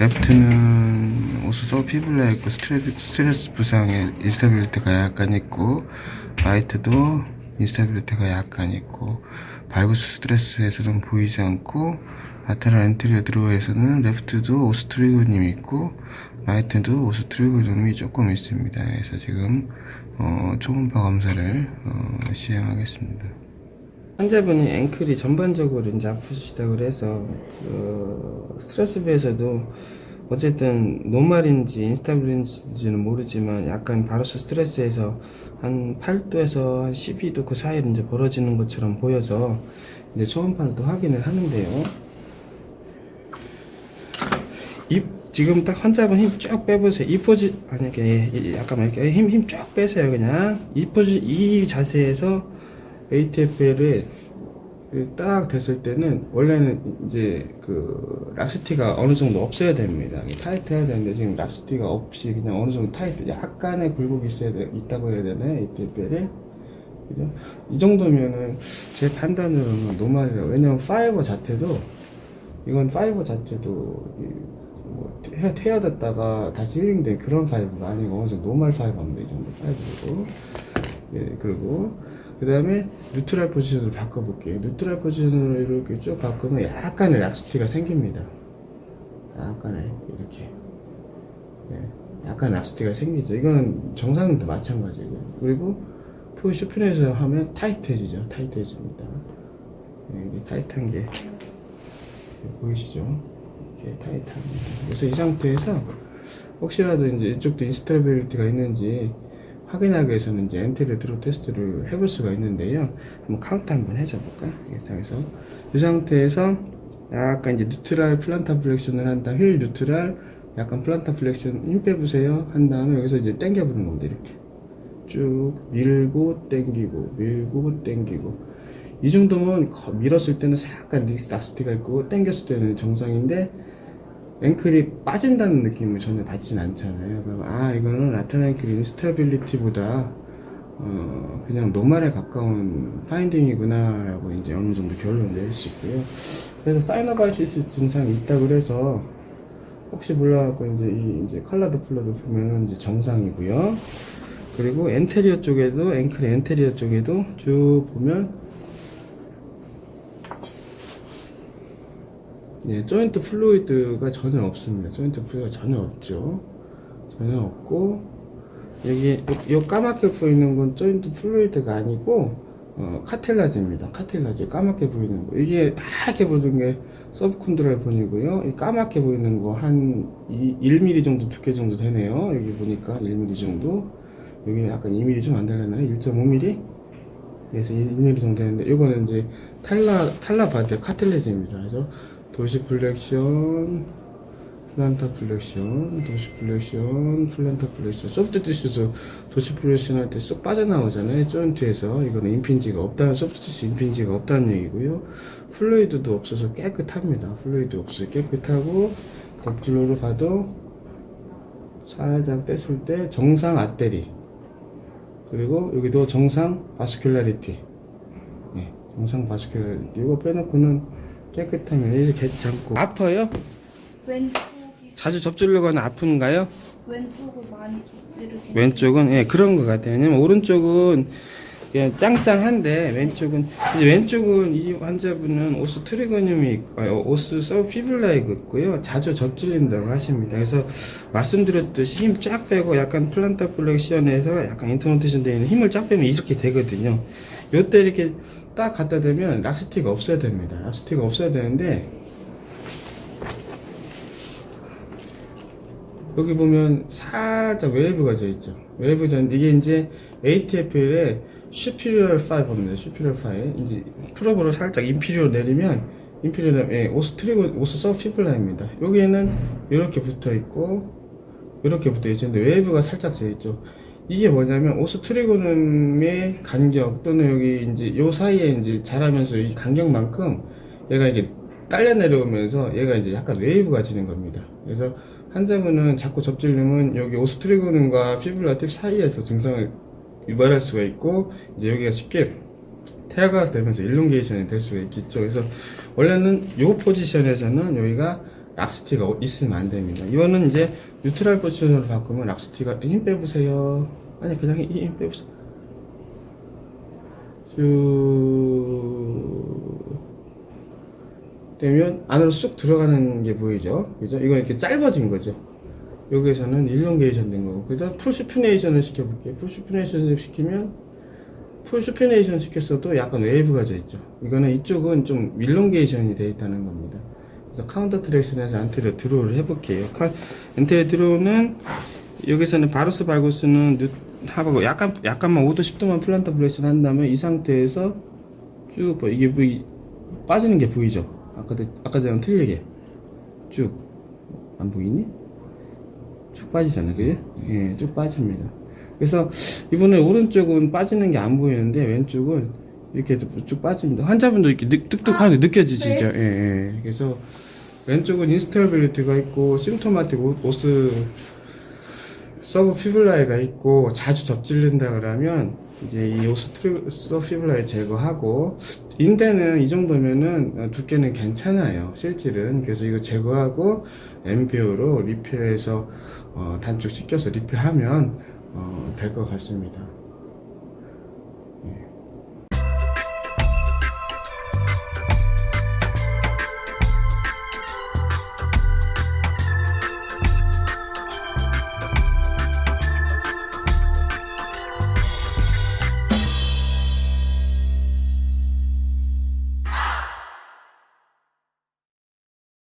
레프트는 오스소 있고 스트레스, 부상에 인스타빌리티가 약간 있고 라이트도 인스타빌리티가 약간 있고 발구스 스트레스에서는 보이지 않고 라테랄 엔트리어 드로어에서는 레프트도 오스트리고님이 있고 라이트도 오스트리고님이 조금 있습니다. 그래서 지금 어, 초음파 검사를 어, 시행하겠습니다. 환자분이 앵클이 전반적으로 이제 아프시다고 그래서 그 스트레스 비에서도 어쨌든 노말인지 인스타빌인지는 모르지만 약간 바로스 스트레스에서 한 8도에서 한 12도 그 사이로 이제 벌어지는 것처럼 보여서 이제 초음파를 또 확인을 하는데요. 이 지금 딱 환자분 힘 쭉 빼보세요. 이 포지 아니 이렇게 예, 약간 이렇게 힘 힘 쭉 빼세요. 그냥 이 포지 이 자세에서 ATFL을 딱 됐을 때는 원래는 이제 그 락스티가 어느 정도 없어야 됩니다. 타이트 해야 되는데 지금 락스티가 없이 그냥 어느 정도 타이트 약간의 굴곡이 있어야 돼, 있다고 해야 되나 ATFL에 그죠? 이 정도면은 제 판단으로는 노말이라 왜냐면 파이버 자체도 이건 파이버 자체도 이뭐 테- 태어났다가 다시 힐링된 그런 파이브가 아니고 어느 정도 노말 파이브입니다. 이 정도 파이브고 예, 그리고 그 다음에 뉴트럴 포지션을 바꿔볼게요. 뉴트럴 포지션으로 이렇게 쭉 바꾸면 약간의 락스티가 생깁니다. 약간의 이렇게 예, 약간 락스티가 생기죠. 이거는 정상도 마찬가지고 그리고 푸 슈핀에서 하면 타이트해지죠. 타이트해집니다. 예, 이게 타이트한 게 보이시죠? 이게 타이트합니다. 그래서 이 상태에서 혹시라도 이제 이쪽도 인스타빌리티가 있는지 확인하기 위해서는 이제 엔테리어 드로 테스트를 해볼 수가 있는데요. 한번 카운트 한번 해줘볼까? 이 상태에서 이 상태에서 약간 이제 뉴트랄 플란타 플렉션을 한 다음 휠 뉴트랄 약간 플란타 플렉션 힘 빼보세요 한 다음에 여기서 이제 당겨 보는 겁니다 이렇게 쭉 밀고 당기고 밀고 당기고 이 정도면 거- 밀었을 때는 약간 닉스다스티가 있고 당겼을 때는 정상인데 앵클이 빠진다는 느낌을 전혀 받진 않잖아요. 그럼 아 이거는 라테랄 앵클 인스타빌리티보다 어 그냥 노말에 가까운 파인딩이구나라고 이제 어느 정도 결론을 낼 수 있고요. 그래서 사이노바이시스 증상이 있다고 그래서 혹시 몰라갖고 이제 이 이제 컬러드 플러드 보면은 이제 정상이고요. 그리고 엔테리어 쪽에도 앵클 엔테리어 쪽에도 쭉 보면 예, 조인트 플루이드가 전혀 없습니다. 조인트 플루이드가 전혀 없죠. 전혀 없고 여기 요, 요 까맣게 보이는 건 조인트 플루이드가 아니고 어, 카텔라지입니다. 카텔라지 까맣게 보이는 거 이게 하얗게 보이는 게 서브콘드랄 본이고요. 이 까맣게 보이는 거 한 1mm 정도 두께 정도 되네요. 여기 보니까 1mm 정도 여기는 약간 2mm 좀 안 되려나요? 1.5mm? 그래서 1mm 정도 되는데 이거는 이제 탈라 탈라 바디의 카텔레지입니다. 그래서 도시 플렉션, 플란타 플렉션, 도시 플렉션, 플란타 플렉션. 소프트 티슈도 도시 플렉션 할 때 쏙 빠져나오잖아요. 조인트에서 이거는 임핀지가 없다는 소프트 티슈 임핀지가 없다는 얘기고요. 플루이드도 없어서 깨끗합니다. 플루이드 없어서 깨끗하고 자, 블루로 봐도 살짝 뗐을 때 정상 아테리 그리고 여기도 정상 바스큘라리티 예, 정상 바스큘라리티 이거 빼놓고는 깨끗하면 이렇게 괜찮고 아파요? 왼쪽이 자주 접질려고 하는 아픈가요? 왼쪽을 많이 찌르게 왼쪽은 예 그런 것 같아요. 왜냐면 오른쪽은 그냥 짱짱한데 왼쪽은 이제 왼쪽은 이 환자분은 오스 트리거늄이 아, 오스 서피블라이가 있고요. 자주 젖질린다고 하십니다. 그래서 말씀드렸듯이 힘 쫙 빼고 약간 플란타 플렉션에서 약간 인터노테이션 되어 있는 힘을 쫙 빼면 이렇게 되거든요. 요때 이렇게 딱 갖다 대면 락스티가 없어야 됩니다. 락스티가 없어야 되는데 여기 보면 살짝 웨이브가 져 있죠. 웨이브 전 이게 이제 ATFL의 슈피리얼 5입니다. 슈피리얼 5. 이제 프로브로 살짝 인피리어 내리면 인피리어 예, 오스 트리고 오스 서피블라입니다. 여기에는 이렇게 붙어 있고 이렇게 붙어 있죠. 근데 웨이브가 살짝 져 있죠. 이게 뭐냐면 오스 트리고눔의 간격 또는 여기 이제 요 사이에 이제 자라면서 이 간격만큼 얘가 이게 딸려 내려오면서 얘가 이제 약간 웨이브가 지는 겁니다. 그래서 환자분은 자꾸 접질림은 여기 오스트리고눔과 피블라팁 사이에서 증상을 유발할 수가 있고 이제 여기가 쉽게 태아가 되면서 일롱게이션이 될 수가 있겠죠. 그래서 원래는 요 포지션에서는 여기가 락스티가 있으면 안 됩니다. 이거는 이제 뉴트럴 포지션으로 바꾸면 락스티가 힘 빼보세요. 아니 그냥 힘, 힘 빼보세요. 쭉 되면 안으로 쑥 들어가는 게 보이죠? 그죠? 이건 이렇게 짧아진 거죠. 여기에서는 일롱게이션 된 거고. 그래서 풀 슈피네이션을 시켜볼게요. 풀 슈피네이션을 시키면 풀 슈피네이션 시켰어도 약간 웨이브가 져 있죠. 이거는 이쪽은 좀 일롱게이션이 돼 있다는 겁니다. 그래서 카운터 트랙션에서 안테리어 드로우를 해볼게요. 카, 안테리어 드로우는 여기서는 바루스 발고스는 뉴, 하고 약간 약간만 5도 10도만 플란터 블레이션 한 다음에 이 상태에서 쭉뭐 이게 보이 빠지는 게 보이죠? 아까도 아까 전랑 틀리게 쭉 안 보이니? 쭉 빠지잖아, 그게? 예, 쭉 빠집니다. 그래서 이번에 오른쪽은 빠지는 게 안 보이는데 왼쪽은 이렇게 쭉 빠집니다. 환자분도 이렇게 느, 뚝뚝하게 느껴지시죠? 예, 예. 그래서 왼쪽은 인스타빌리티가 있고 심토마틱 오- 오스 서브 피블라이가 있고 자주 접질른다 그러면 이제 이 오스 서브 피블라이 제거하고 인대는 이 정도면은 어, 두께는 괜찮아요 실질은. 그래서 이거 제거하고 엠비오로 리페어해서 어, 단축 시켜서 리페하면 어, 될 것 같습니다